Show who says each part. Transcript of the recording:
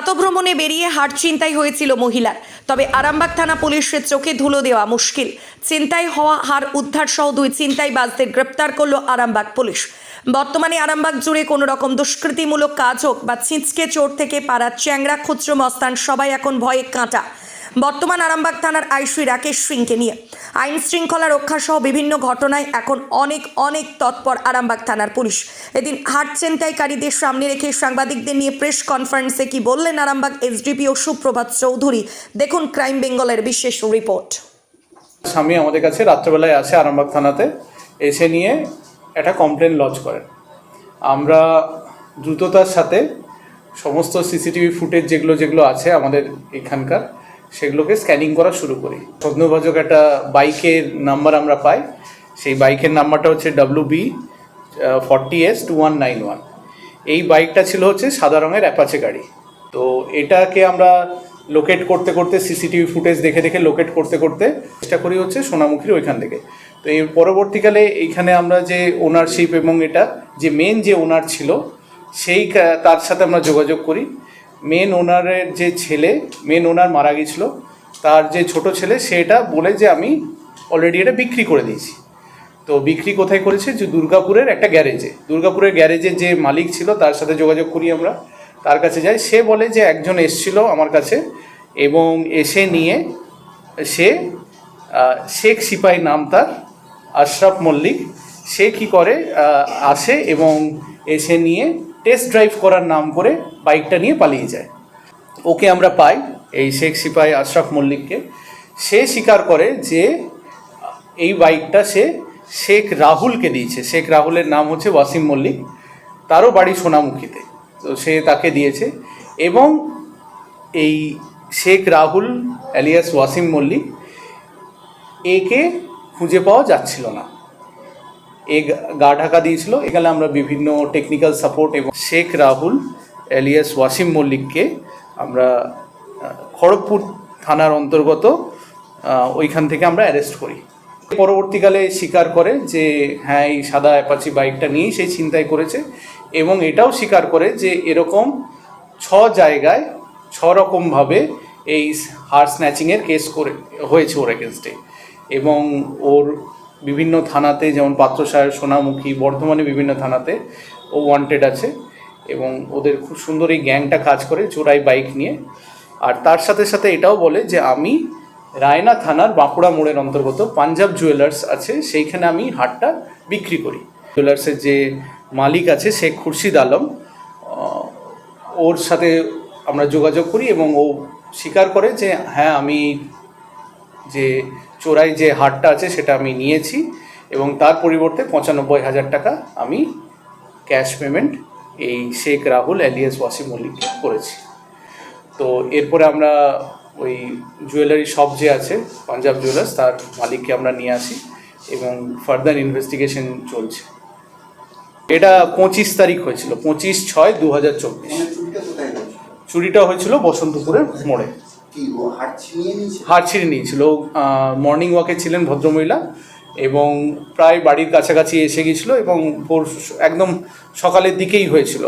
Speaker 1: প্রাতভ্রমণে বেরিয়ে হাট চিন্তাই হয়েছিল মহিলার। তবে আরামবাগ থানা পুলিশের চোখে ধুলো দেওয়া মুশকিল। চিন্তাই হওয়া হার উদ্ধার সহ দুই চিন্তাই বাসদের গ্রেপ্তার করল আরামবাগ পুলিশ। বর্তমানে আরামবাগ জুড়ে কোনো রকম দুষ্কৃতিমূলক কাজ হোক বা ছিঁচকে চোর থেকে পাড়া চ্যাংরা খুচরো, মস্তান সবাই এখন ভয়ে কাঁটা। বর্তমান আরামবাগ থানার আইসি রাকেশ সিংকে নিয়ে আইন শৃঙ্খলা রক্ষা সহ বিভিন্ন ঘটনায় এখন অনেক অনেক তৎপর আরামবাগ থানার পুলিশ। এদিন হাট ছিনতাইকারীদের সামনে রেখে সাংবাদিকদের নিয়ে প্রেস কনফারেন্সে কি বললেন আরামবাগ এসডিপিও সুপ্রভাত চৌধুরী? দেখুন ক্রাইম বেঙ্গলের বিশেষ রিপোর্ট।
Speaker 2: স্বামী আমাদের কাছে রাত্রেবেলায় আসে আরামবাগ থানাতে, এসে নিয়ে একটা কমপ্লেন লজ করেন। আমরা দ্রুততার সাথে সমস্ত সিসিটিভি ফুটেজ যেগুলো যেগুলো আছে আমাদের এখানকার সেগুলোকে স্ক্যানিং করা শুরু করি। সন্দেহভাজক একটা বাইকের নাম্বার আমরা পাই। সেই বাইকের নাম্বারটা হচ্ছে W B forty S two one nine one এই বাইকটা ছিল হচ্ছে সাদা রঙের অ্যাপাচে গাড়ি। তো এটাকে আমরা লোকেট করতে করতে সিসিটিভি ফুটেজ দেখে দেখে লোকেট করতে করতে চেষ্টা করি হচ্ছে সোনামুখীর ওইখান থেকে। তো এর পরবর্তীকালে এইখানে আমরা যে ওনারশিপ এবং এটা, যে মেন যে ওনার ছিল, সেই তার সাথে আমরা যোগাযোগ করি। মেন ওনারের যে ছেলে মেন ওনার মারা গেছিল, তার যে ছোট ছেলে সেটা বলে যে আমি অলরেডি এটা বিক্রি করে দিয়েছি। তো বিক্রি কোথায় করেছে? যে দুর্গাপুরের একটা গ্যারেজে। দুর্গাপুরের গ্যারেজের যে মালিক ছিল, তার সাথে যোগাযোগ করি আমরা। তার কাছে যাই। সে বলে যে একজন এসছিল আমার কাছে এবং এসে নিয়ে সে শেখ সিপাই নাম তার, আশরাফ মল্লিক। সে কি করে আসে এবং এসে নিয়ে টেস্ট ড্রাইভ করার নাম করে বাইকটা নিয়ে পালিয়ে যায়। ওকে আমরা পাই এই শেখ সিপাই আশরাফ মল্লিককে। সে স্বীকার করে যে এই বাইকটা সে শেখ রাহুলকে দিয়েছে। শেখ রাহুলের নাম হচ্ছে ওয়াসিম মল্লিক। তারও বাড়ি সোনামুখীতে। তো সে তাকে দিয়েছে এবং এই শেখ রাহুল অ্যালিয়াস ওয়াসিম মল্লিক একে খুঁজে পাওয়া যাচ্ছিল না। এ গা- ঢাকা দিয়েছিল। এখানে আমরা বিভিন্ন টেকনিক্যাল সাপোর্ট এবং শেখ রাহুল এলিয়াস ওয়াসিম মল্লিককে আমরা খড়গপুর থানার অন্তর্গত ওইখান থেকে আমরা অ্যারেস্ট করি। পরবর্তীকালে স্বীকার করে যে হ্যাঁ এই সাদা অ্যাপাচি বাইকটা নিয়েই সেই ছিনতাই করেছে এবং এটাও স্বীকার করে যে, এরকম ছ জায়গায় ছ রকমভাবে এই হার স্ন্যাচিংয়ের কেস করে, হয়েছে ওর এগেনস্টে এবং ওর বিভিন্ন থানাতে, যেমন পাত্রসাহের সোনামুখী, বর্ধমানে বিভিন্ন থানাতে ও ওয়ান্টেড আছে এবং ওদের খুব সুন্দর এই গ্যাংটা কাজ করে চোরাই বাইক নিয়ে। আর তার সাথে সাথে এটাও বলে যে আমি রায়না থানার বাঁকুড়া মোড়ের অন্তর্গত পাঞ্জাব জুয়েলার্স আছে, সেইখানে আমি হাটটা বিক্রি করি। জুয়েলার্সের যে মালিক আছে শেখ খুরশিদ আলম ওর সাথে আমরা যোগাযোগ করি এবং ও স্বীকার করে যে হ্যাঁ আমি যে চোরাই যে হারটা আছে সেটা আমি নিয়েছি এবং তার পরিবর্তে পঁচানব্বই হাজার টাকা আমি ক্যাশ পেমেন্ট এই শেখ রাহুল অ্যালিয়াস ওয়াসিম মল্লিককে করেছি। তো এরপরে আমরা ওই জুয়েলারি শপ যে আছে পাঞ্জাব জুয়েলার্স তার মালিককে আমরা নিয়ে আসি এবং ফার্দার ইনভেস্টিগেশন চলছে। এটা পঁচিশ তারিখ হয়েছিল পঁচিশ ছয় দু হাজার চব্বিশ।
Speaker 3: মানে চুরিটা
Speaker 2: হয়েছিল বসন্তপুরের মোড়ে। হার ছিঁড়ে নিয়েছিল? মর্নিং ওয়াকে ছিলেন ভদ্রমহিলা এবং প্রায় বাড়ির কাছাকাছি এসে গিয়েছিল এবং ভোর একদম সকালের দিকেই হয়েছিল।